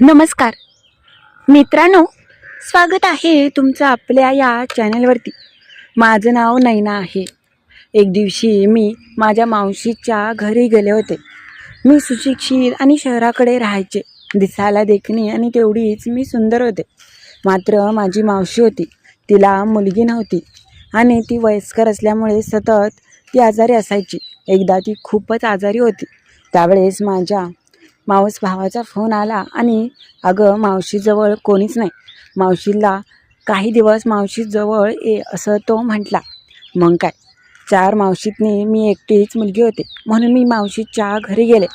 नमस्कार. मित्रांनो स्वागत आहे तुमचं आपल्या या चॅनलवरती. माझं नाव नैना आहे. एक दिवशी मी माझ्या मावशीच्या घरी गेले होते. मी सुशिक्षित आणि शहराकडे राहायचे. दिसायला देखणी आणि तेवढीच मी सुंदर होते. मात्र माझी मावशी होती. तिला मुलगी नव्हती आणि ती वयस्कर असल्यामुळे सतत ती आजारी असायची. एकदा ती खूपच आजारी होती. त्यावेळेस माझ्या मावस भावाचा फोन आला आणि अगं मावशीजवळ कोणीच नाही. मावशीला काही दिवस मावशीजवळ ये असं तो म्हटला. मग काय? चार मावशीतनी मी एकटीच मुलगी होते म्हणून मी मावशीच्या घरी गेले.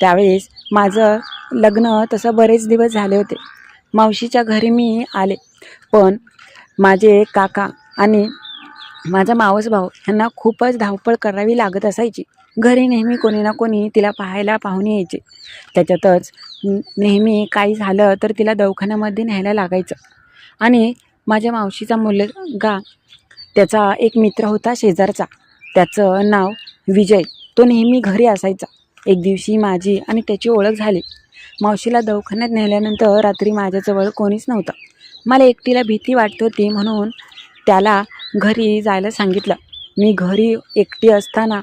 त्यावेळेस माझं लग्न तसं बरेच दिवस झाले होते. मावशीच्या घरी मी आले. पण माझे काका आणि माझा मावस भाऊ यांना खूपच धावपळ करावी लागत असायची. घरी नेहमी कोणी ना कोणी तिला पाहायला पाहुणे यायचे. त्याच्यातच नेहमी काही झालं तर तिला दवाखान्यामध्ये न्यायला लागायचं. आणि माझ्या मावशीचा मुलगा त्याचा एक मित्र होता शेजारचा. त्याचं नाव विजय. तो नेहमी घरी असायचा. एक दिवशी माझी आणि त्याची ओळख झाली. मावशीला दवाखान्यात नेल्यानंतर रात्री माझ्याजवळ कोणीच नव्हतं. मला एकटीला भीती वाटत होती म्हणून त्याला घरी जायला सांगितलं. मी घरी एकटी असताना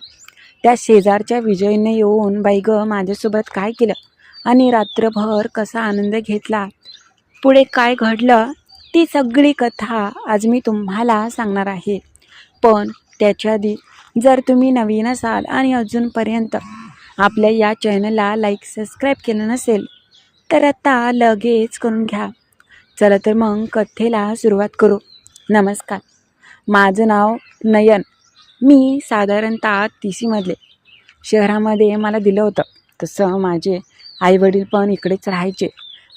त्या शेजारच्या विजयने येऊन बाई गं माझ्यासोबत काय केलं? आणि रात्रभर कसा आनंद घेतला? पुढे काय घडलं? ती सगळी कथा आज मी तुम्हाला सांगणार आहे. पण त्याच्या आधी जर तुम्ही नवीन असाल आणि अजूनपर्यंत आपल्या या चॅनलला लाईक सबस्क्राईब केलं नसेल तर आता लगेच करून घ्या. चला तर मग कथेला सुरुवात करू. नमस्कार. माझं नाव नयन. मी साधारणतः तिसीमधले. शहरामध्ये मला दिलं होतं. तसं माझे आईवडील पण इकडेच राहायचे.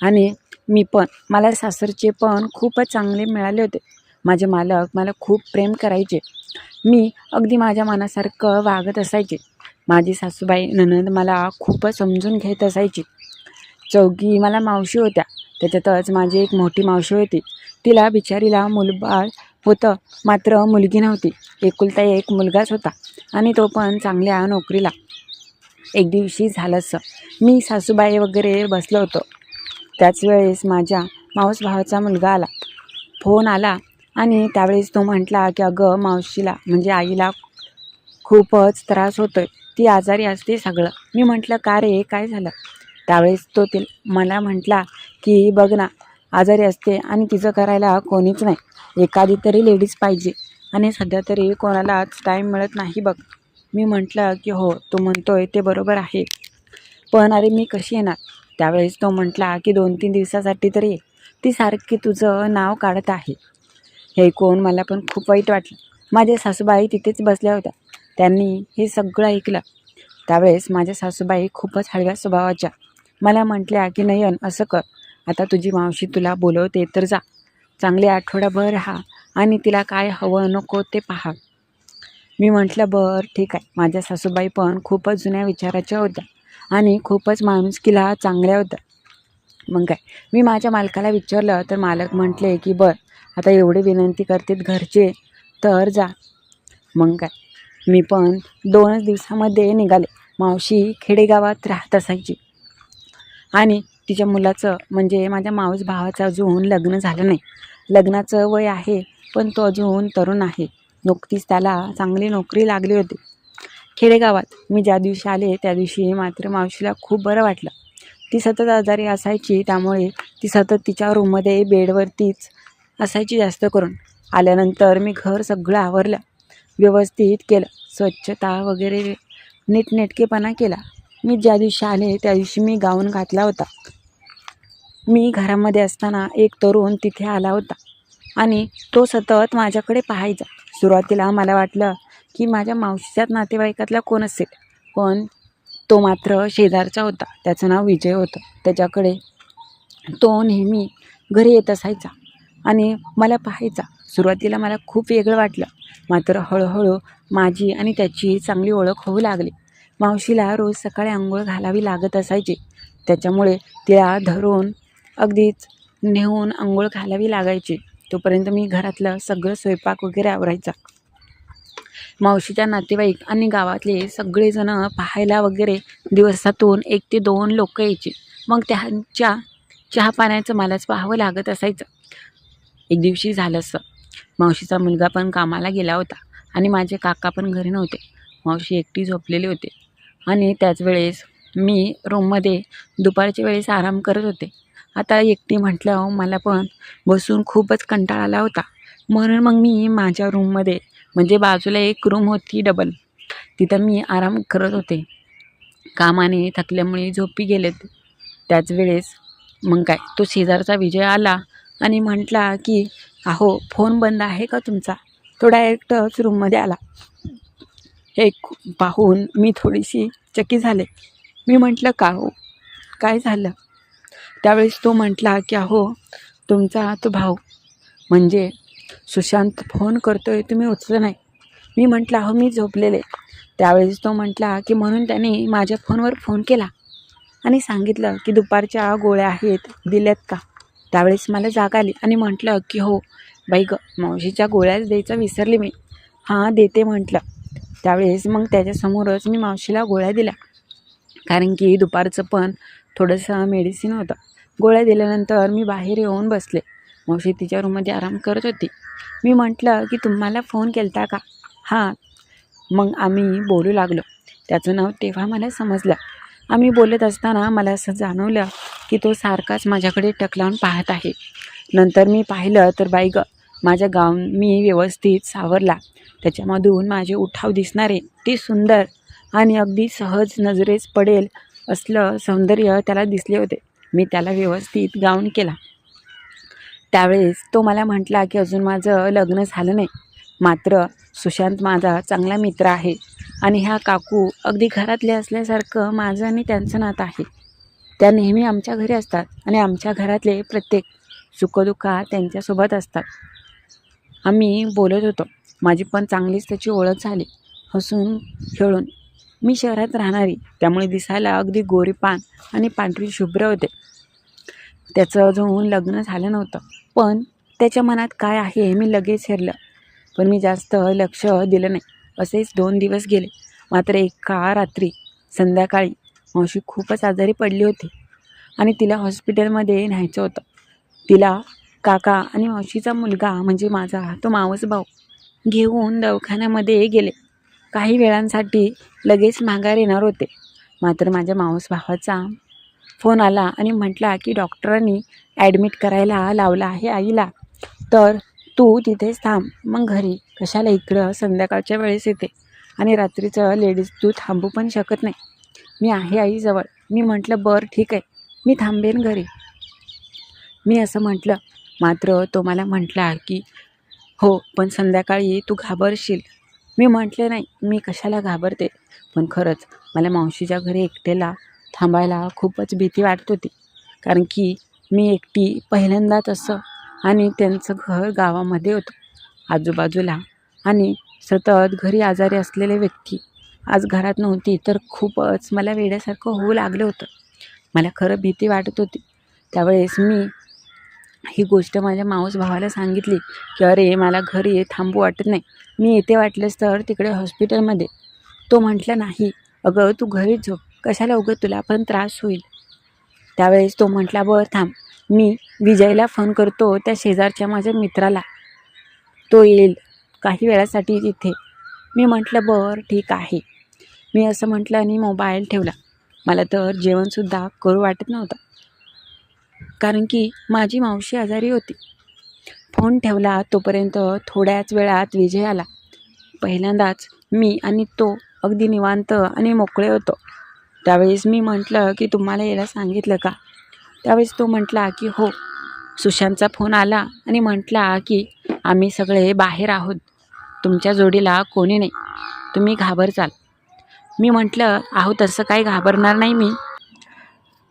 आणि मी पण मला सासरचे पण खूपच चांगले मिळाले होते. माझे मालक मला खूप प्रेम करायचे. मी अगदी माझ्या मनासारखं वागत असायचे. माझी सासूबाई ननंद मला खूपच समजून घेत असायची. चौघी मला मावशी होत्या. त्याच्यातच माझी एक मोठी मावशी होती. तिला बिचारीला मुलबाळ होतं. मात्र मुलगी नव्हती. एकुलता एक मुलगाच होता आणि तो पण चांगल्या नोकरीला. एक दिवशी झालं असं मी सासूबाई वगैरे बसलो होतो. त्याच वेळेस माझ्या मावस भावाचा मुलगा आला. फोन आला आणि त्यावेळेस तो म्हटला की अगं मावशीला म्हणजे आईला खूपच त्रास होतोय. ती आजारी असते सगळं. मी म्हटलं का रे? काय झालं? त्यावेळेस तो ते मला म्हटला की बघ ना आजारी असते आणि तिचं करायला कोणीच नाही. एखादी तरी लेडीज पाहिजे. आणि सध्या तरी कोणालाच टाईम मिळत नाही बघ. मी म्हटलं की हो तू म्हणतोय ते बरोबर आहे. पण अरे मी कशी येणार? त्यावेळेस तो म्हटला की दोन तीन दिवसासाठी तरी ये. ती सारखी तुझं नाव काढत आहे. हे ऐकून मला पण खूप वाईट वाटलं. माझ्या सासूबाई तिथेच बसल्या होत्या. त्यांनी हे सगळं ऐकलं. त्यावेळेस माझ्या सासूबाई खूपच हळव्या स्वभावाच्या. मला म्हटल्या की नयन असं कर. आता तुझी मावशी तुला बोलवते तर जा. चांगले आठवडाभर राहा आणि तिला काय हवं नको ते पहा. मी म्हटलं बरं ठीक आहे. माझ्या सासूबाई पण खूपच जुन्या विचाराच्या होत्या आणि खूपच माणुसकीला चांगल्या होत्या. मग काय? मी माझ्या मालकाला विचारलं तर मालक म्हटले की बरं आता एवढे विनंती करतेत घरचे तर जा. मग काय? मी पण दोनच दिवसामध्ये निघाले. मावशी खेडेगावात राहत असायची आणि तिच्या मुलाचं म्हणजे माझ्या मावस भावाचं अजून लग्न झालं नाही. लग्नाचं वय आहे पण तो अजून तरुण आहे. नुकतीच त्याला चांगली नोकरी लागली होती. खेडेगावात मी ज्या दिवशी आले त्या दिवशी मात्र मावशीला खूप बरं वाटलं. ती सतत आजारी असायची त्यामुळे ती सतत तिच्या रूममध्ये बेडवरतीच असायची जास्त करून. आल्यानंतर मी घर सगळं आवरलं व्यवस्थित केलं स्वच्छता वगैरे नीटनेटकेपणा केला. मी ज्या दिवशी आले त्या दिवशी मी गाऊन घातला होता. मी घरामध्ये असताना एक तरुण तिथे आला होता आणि तो सतत माझ्याकडे पाहायचा. सुरुवातीला मला वाटलं की माझ्या मावशीच्याच नातेवाईकातला कोण असेल पण तो मात्र शेजारचा होता. त्याचं नाव विजय होतं. त्याच्याकडे तो नेहमी घरी येत असायचा आणि मला पाहायचा. सुरुवातीला मला खूप वेगळं वाटलं. मात्र हळूहळू माझी आणि त्याची चांगली ओळख होऊ लागली. मावशीला रोज सकाळी आंघोळ घालावी लागत असायची. त्याच्यामुळे तिला धरून अगदीच नेऊन आंघोळ घालावी लागायची. तोपर्यंत मी घरातलं सगळं स्वयंपाक वगैरे आवरायचा. मावशीच्या नातेवाईक आणि गावातले सगळेजण पाहायला वगैरे दिवसातून एक ते दोन लोक यायचे. मग त्यांच्या चहा पाण्याचं मलाच पाहावं लागत असायचं. एक दिवशी झालं असं. मावशीचा मुलगा पण कामाला गेला होता आणि माझे काका पण घरी नव्हते. मावशी एकटी झोपलेली होते. आणि त्याच वेळेस मी रूममध्ये दुपारच्या वेळेस आराम करत होते. आता एकटी म्हटलं मला पण बसून खूपच कंटाळा आला होता. म्हणून मग मी माझ्या रूममध्ये म्हणजे बाजूला एक रूम होती डबल तिथं मी आराम करत होते. कामाने थकल्यामुळे झोपी गेलेत. त्याच वेळेस मग काय तो शेजारचा विजय आला आणि म्हटला की अहो फोन बंद आहे का तुमचा? तो डायरेक्टच रूममध्ये आला. हे पाहून मी थोडीशी चकी झाले. मी म्हटलं का हो? काय झालं? त्यावेळेस तो म्हटला की अहो तुमचा तो भाऊ म्हणजे सुशांत फोन करतोय तुम्ही उचलं नाही. मी म्हटलं अहो मी झोपलेले. त्यावेळेस तो म्हटला की म्हणून त्याने माझ्या फोनवर फोन केला आणि सांगितलं की दुपारच्या गोळ्या आहेत दिल्यात का? त्यावेळेस मला जाग आली आणि म्हटलं की हो बाई ग मावशीच्या गोळ्याच द्यायचा विसरली मी. हां देते म्हटलं. त्यावेळेस मग त्याच्यासमोरच मी मावशीला गोळ्या दिल्या. कारण की दुपारचं पण थोडंसं मेडिसिन होतं. गोळ्या दिल्यानंतर मी बाहेर येऊन बसले. मावशी तिच्या रूममध्ये आराम करत होती. मी म्हटलं की तुम्हाला फोन केलता का? हां. मग आम्ही बोलू लागलो. त्याचं नाव तेव्हा मला समजलं. आम्ही बोलत असताना मला असं जाणवलं की तो सारखाच माझ्याकडे टक लावून पाहत आहे. नंतर मी पाहिलं तर बाई ग माझ्या गाऊन मी व्यवस्थित सावरला. त्याच्यामधून माझे उठाव दिसणारे ते सुंदर आणि अगदी सहज नजरेस पडेल असलं सौंदर्य त्याला दिसले होते. मी त्याला व्यवस्थित गाऊन केला. त्यावेळेस तो मला म्हटला की अजून माझं लग्न झालं नाही. मात्र सुशांत माझा चांगला मित्र आहे आणि ह्या काकू अगदी घरातले असल्यासारखं माझं आणि त्यांचं नातं आहे. त्या नेहमी आमच्या घरी असतात आणि आमच्या घरातले प्रत्येक सुखदुःखा त्यांच्यासोबत असतात. आम्ही बोलत होतो. माझी पण चांगलीच त्याची ओळख झाली. हसून खेळून मी शहरात राहणारी. त्यामुळे दिसायला अगदी गोरीपान आणि पांढरी शुभ्र होते. त्याचं अजून लग्न झालं नव्हतं. पण त्याच्या मनात काय आहे मी लगेच हेरलं. पण मी जास्त लक्ष दिलं नाही. असेच दोन दिवस गेले. मात्र एका रात्री संध्याकाळी मावशी खूपच आजारी पडली होती आणि तिला हॉस्पिटलमध्ये न्यायचं होतं. तिला काका आणि मावशीचा मुलगा म्हणजे माझा तो मावस भाऊ घेऊन दवाखान्यामध्ये गेले. काही वेळांसाठी लगेच माघार येणार होते. मात्र माझ्या मावस भावाचा फोन आला आणि म्हटला की डॉक्टरांनी ॲडमिट करायला लावला आहे आईला. तर तू तिथेच थांब मग घरी. कशाला इकडं? संध्याकाळच्या वेळेस येते. आणि रात्रीचं लेडीज तू थांबू पण शकत नाही. मी आहे आईजवळ. मी म्हटलं बरं ठीक आहे. मी थांबेन घरी. मी असं म्हटलं. मात्र तो मला म्हटला की हो पण संध्याकाळी तू घाबरशील. मी म्हटले नाही मी कशाला घाबरते? पण खरंच मला मावशीच्या घरी एकटेला थांबायला खूपच भीती वाटत होती. कारण की मी एकटी पहिल्यांदाच असं आणि त्यांचं घर गावामध्ये होतं आजूबाजूला. आणि सतत घरी आजारी असलेले व्यक्ती. आज घरात नव्हती तर खूपच मला वेड्यासारखं होऊ लागलं होतं. मला खरं भीती वाटत होती. त्यावेळेस मी ही गोष्ट माझ्या मावस भावाला सांगितली की अरे मला घरी थांबू वाटत नाही. मी येते वाटलेस तर तिकडे हॉस्पिटलमध्ये. तो म्हटला नाही. अगं तू घरीच झोप. कशाला उगं तुला पण त्रास होईल. त्यावेळेस तो म्हटला बरं थांब. मी विजयला फोन करतो त्या शेजारच्या माझ्या मित्राला. तो येईल काही वेळासाठी तिथे. मी म्हटलं बरं ठीक आहे. मी असं म्हटलं आणि मोबाईल ठेवला. मला तर जेवणसुद्धा करू वाटत नव्हतं. कारण की माझी मावशी आजारी होती. फोन ठेवला तोपर्यंत थोड्याच वेळात विजय आला. पहिल्यांदाच मी आणि तो अगदी निवांत आणि मोकळे होतो. त्यावेळेस मी म्हटलं की तुम्हाला याला सांगितलं का? त्यावेळेस तो म्हटला की हो. सुशांतचा फोन आला आणि म्हटला की आम्ही सगळे बाहेर आहोत. तुमच्या जोडीला कोणी नाही. तुम्ही घाबरचाल. मी म्हटलं आहो तसं काही घाबरणार नाही मी.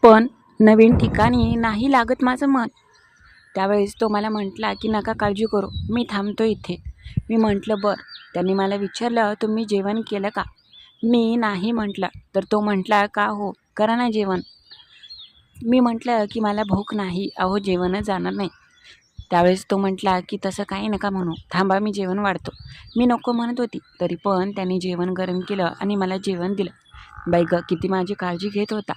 पण नवीन ठिकाणी नाही लागत माझं मन. त्यावेळेस तो मला म्हटला की नका काळजी करू मी थांबतो इथे. मी म्हटलं बरं. त्यांनी मला विचारलं तुम्ही जेवण केलं का? मी नाही म्हटलं. तर तो म्हटला का हो? करा ना जेवण. मी म्हटलं की मला भूक नाही. अहो जेवणच जाणार नाही. त्यावेळेस तो म्हटला की तसं काही नका म्हणू. थांबा मी जेवण वाढतो. मी नको म्हणत होती. तरी पण त्याने जेवण गरम केलं आणि मला जेवण दिलं. बाई ग किती माझी काळजी घेत होता.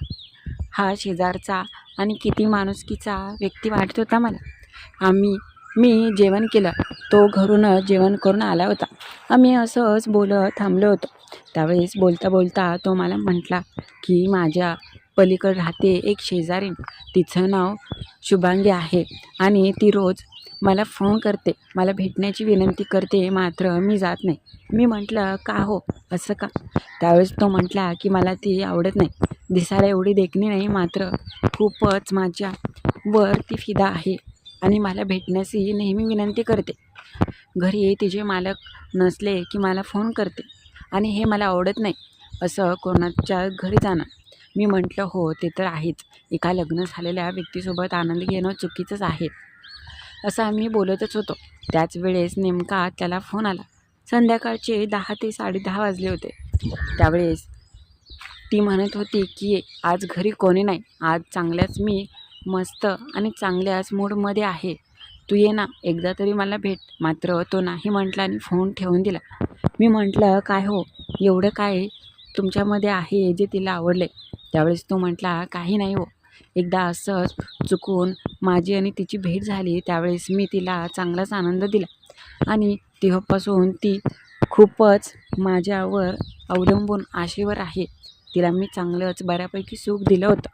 हा शेजारचा आणि किती माणुसकीचा व्यक्ती वाटत होता मला. आम्ही मी जेवण केलं. तो घरूनच जेवण करून आला होता. आम्ही असंच बोलत थांबलो होतो. त्यावेळेस बोलता बोलता तो मला म्हटला की माझ्या पलीकडे राहते एक शेजारी तिचं नाव शुभांगी आहे आणि ती रोज मला फोन करते. मला भेटण्याची विनंती करते मात्र मी जात नाही. मी म्हटलं का हो? असं का? त्यावेळेस तो म्हटला की मला ती आवडत नाही. दिसायला एवढी देखणी नाही मात्र खूपच माझ्या वर ती फिदा आहे आणि मला भेटण्याची नेहमी विनंती करते. घरी तिचे मालक नसले की मला फोन करते आणि हे मला आवडत नाही असं कोणाच्या घरी जाणं. मी म्हटलं हो ते तर आहेच. एका लग्न झालेल्या व्यक्तीसोबत आनंद घेणं चुकीचंच आहे. असं आम्ही बोलतच होतो. त्याच वेळेस नेमका त्याला फोन आला. संध्याकाळचे दहा ते साडेदहा वाजले होते. त्यावेळेस ती म्हणत होती की आज घरी कोणी नाही. आज चांगल्याच मी मस्त आणि चांगल्याच मूडमध्ये आहे. तू ये ना. एकदा तरी मला भेट. मात्र तो नाही म्हटला आणि फोन ठेवून दिला. मी म्हटलं काय हो? एवढं काय तुमच्यामध्ये आहे जे तिला आवडले? त्यावेळेस तो म्हटला काही नाही हो. एकदा असंच चुकून माझी आणि तिची भेट झाली त्यावेळेस मी तिला चांगलाच आनंद दिला. आणि तेव्हापासून ती खूपच माझ्यावर अवलंबून आशेवर आहे. तिला मी चांगलंच बऱ्यापैकी सुख दिलं होतं.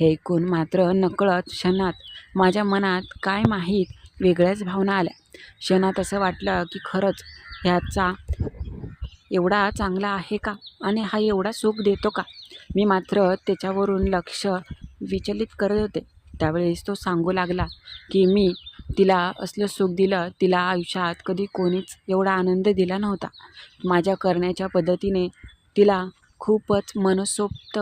हे ऐकून मात्र नकळत क्षणात माझ्या मनात काय माहीत वेगळ्याच भावना आल्या. क्षणात असं वाटलं की खरंच ह्याचा एवढा चांगला आहे का आणि हा एवढा सुख देतो का? मी मात्र त्याच्यावरून लक्ष विचलित करत होते. त्यावेळेस तो सांगू लागला की मी तिला असलं सुख दिलं तिला आयुष्यात कधी कोणीच एवढा आनंद दिला नव्हता. माझ्या करण्याच्या पद्धतीने तिला खूपच मनसोक्त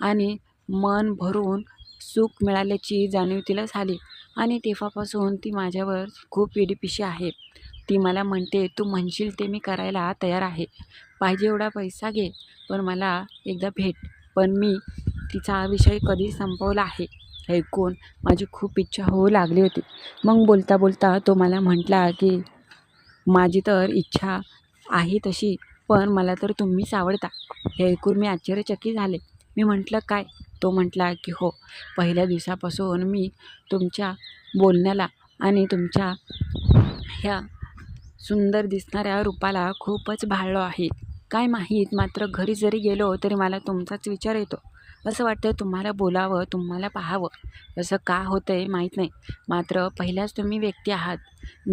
आणि मन भरून सुख मिळाल्याची जाणीव तिला झाली आणि तेव्हापासून ती माझ्यावर खूप वेडीपिशी आहे. ती मला म्हणते तू म्हणशील ते मी करायला तयार आहे. पाहिजे एवढा पैसा घे पण मला एकदा भेट. पण मी तिचा विषय कधी संपवला आहे. हे ऐकून माझी खूप इच्छा होऊ लागली होती. मग बोलता बोलता तो मला म्हटला की माझी तर इच्छा आहे तशी पण मला तर तुम्हीच आवडता हे ऐकून मी आश्चर्यचकित झाले. मी म्हटलं काय? तो म्हटला की हो पहिल्या दिवसापासून मी तुमच्या बोलण्याला आणि तुमच्या ह्या सुंदर दिसणाऱ्या रूपाला खूपच भाळलो आहे. काय माहीत मात्र घरी जरी गेलो तरी मला तुमचाच विचार येतो. असं वाटतं तुम्हाला बोलावं तुम्हाला पाहावं. असं का होतं आहे माहीत नाही. मात्र पहिल्याच तुम्ही व्यक्ती आहात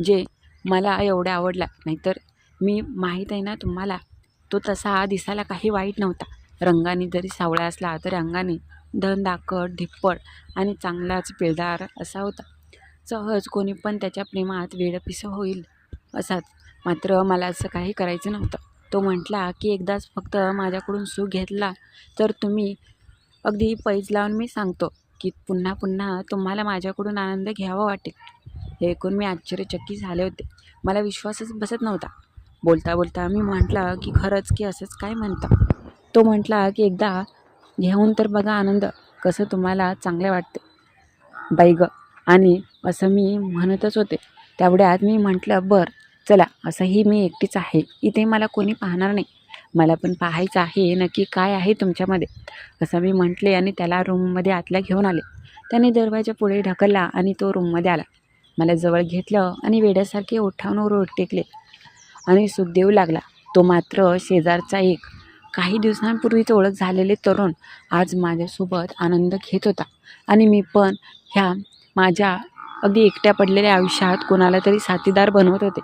जे मला एवढ्या आवडला. नाहीतर मी माहीत आहे ना तुम्हाला तो तसा दिसायला काही वाईट नव्हता. रंगाने जरी सावळा असला तर रंगाने धनदाकड ढिप्पड आणि चांगलाच पिळदार असा होता. सहज कोणी पण त्याच्या प्रेमात वेडपिसं होईल असाच. मात्र मला असं काही करायचं नव्हतं. तो म्हटला की एकदाच फक्त माझ्याकडून सुख घेतला तर तुम्ही अगदी पैज लावून मी सांगतो की पुन्हा पुन्हा तुम्हाला माझ्याकडून आनंद घ्यावा वाटेल. हे ऐकून मी आश्चर्यचकित झाले होते. मला विश्वासच बसत नव्हता. बोलता बोलता मी म्हटलं की खरंच की असंच काय म्हणता? तो म्हटला की एकदा घेऊन तर बघा आनंद कसं तुम्हाला चांगले वाटते बाई ग आणि असं मी म्हणतच होते. तेवढ्यात मी म्हटलं बरं चला असंही मी एकटीच आहे. इथे मला कोणी पाहणार नाही. मला पण पाहायचं आहे नक्की काय आहे तुमच्यामध्ये? असं मी म्हटले आणि त्याला रूममध्ये आतल्या घेऊन आले. त्याने दरवाजा पुढे ढकलला आणि तो रूममध्ये आला. मला जवळ घेतलं आणि वेड्यासारखे उठावून रोड टेकले आणि सुखदेव लागला. तो मात्र शेजारचा एक. काही दिवसांपूर्वीच ओळख झालेले तरुण आज माझ्यासोबत आनंद घेत होता. आणि मी पण ह्या माझ्या अगदी एकट्या पडलेल्या आयुष्यात कोणाला तरी साथीदार बनवत होते.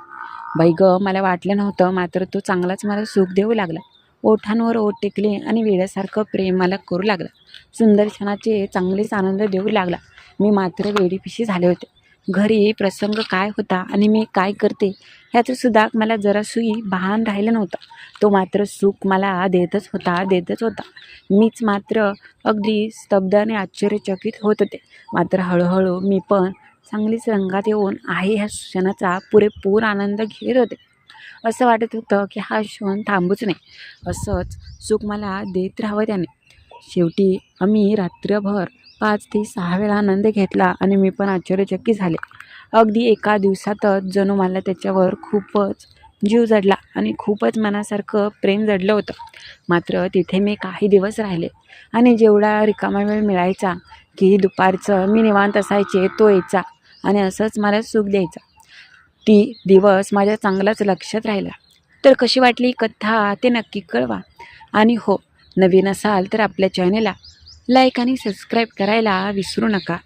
बाई ग मला वाटलं नव्हतं मात्र तो चांगलाच मला सुख देऊ लागला. ओठांवर ओठ टेकले आणि वेड्यासारखं प्रेम मला करू लागला. सुंदर क्षणाचे चांगलेच आनंद देऊ लागला. मी मात्र वेडीपिशी झाले होते. घरी प्रसंग काय होता आणि मी काय करते ह्याचंसुद्धा मला मला जरासुई भान राहिलं नव्हतं. तो मात्र सुख मला देतच होता देतच होता. मीच मात्र अगदी स्तब्ध आणि आश्चर्यचकित होत होते. मात्र हळूहळू मी पण चांगलीच रंगात येऊन आई ह्या क्षणाचा पुरेपूर आनंद घेत होते. असं वाटत होतं की हा क्षण थांबूच नाही. असंच सुख मला देत राहावं त्याने. शेवटी आम्ही रात्रभर पाच ते सहा वेळा आनंद घेतला आणि मी पण आश्चर्यचकित झाले. अगदी एका दिवसातच जणू मला त्याच्यावर खूपच जीव जडला आणि खूपच मनासारखं प्रेम जडलं होतं. मात्र तिथे मी काही दिवस राहिले आणि जेवढा रिकामा वेळ मिळायचा की दुपारचं मी निवांत असायचे तो यायचा. आणि असंच मला सुख द्यायचा. ती दिवस माझ्या चांगलाच लक्षात राहिला. तर कशी वाटली कथा ते नक्की कळवा. आणि हो नवीन असाल तर आपल्या चॅनेलला लाईक आणि सबस्क्राईब करायला विसरू नका.